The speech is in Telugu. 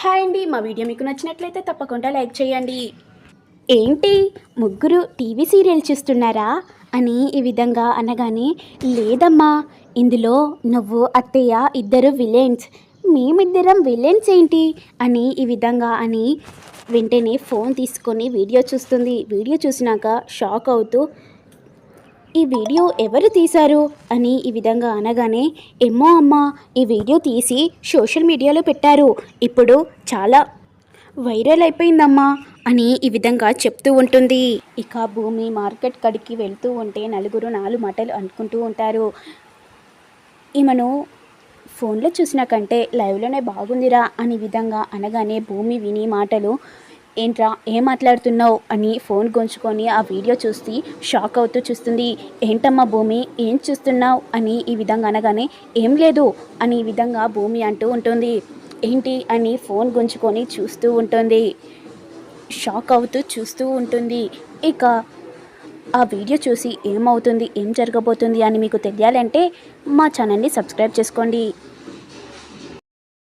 హాయ్ అండి. మా వీడియో మీకు నచ్చినట్లయితే తప్పకుండా లైక్ చేయండి. ఏంటి? ముగ్గురు టీవీ సీరియల్ చూస్తున్నారా? అని ఈ విధంగా అనగానే లేదమ్మా ఇందులో నువ్వు అత్తయ్య ఇద్దరు విలన్స్. మేమిద్దరం విలన్స్ ఏంటి? అని ఈ విధంగా అని వెంటనే ఫోన్ తీసుకొని వీడియో చూస్తుంది. వీడియో చూసినాక షాక్ అవుతూ ఈ వీడియో ఎవరు తీశారు అని ఈ విధంగా అనగానే ఏమో అమ్మా ఈ వీడియో తీసి సోషల్ మీడియాలో పెట్టారు. ఇప్పుడు చాలా వైరల్ అయిపోయిందమ్మా అని ఈ విధంగా చెప్తూ ఉంటుంది. ఇక భూమి మార్కెట్ కడికి వెళ్తూ ఉంటే నలుగురు నాలుగు మాటలు అనుకుంటూ ఉంటారు. ఈమెను ఫోన్లో చూసిన కంటే లైవ్లోనే బాగుందిరా అని విధంగా అనగానే భూమి విని మాటలు ఏంట్రా ఏం మాట్లాడుతున్నావు అని ఫోన్ గుంజుకొని ఆ వీడియో చూసి షాక్ అవుతూ చూస్తుంది. ఏంటమ్మా భూమి ఏం చూస్తున్నావు? అని ఈ విధంగా అనగానే ఏం లేదు అని ఈ విధంగా భూమి అంటూ ఉంటుంది. ఏంటి అని ఫోన్ గుంజుకొని చూస్తూ ఉంటుంది. షాక్ అవుతూ చూస్తూ ఉంటుంది. ఇక ఆ వీడియో చూసి ఏమవుతుంది ఏం జరగబోతుంది అని మీకు తెలియాలంటే మా ఛానల్ని సబ్స్క్రైబ్ చేసుకోండి.